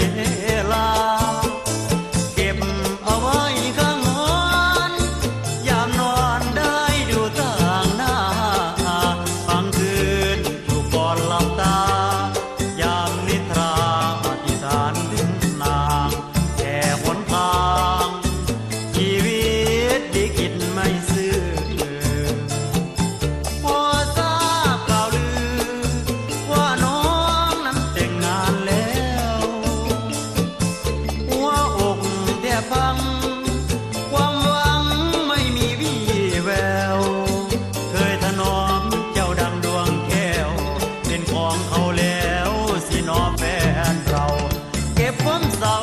yeah. ของเขาแล้วสินอแฟนเรา เก็บความเศร้า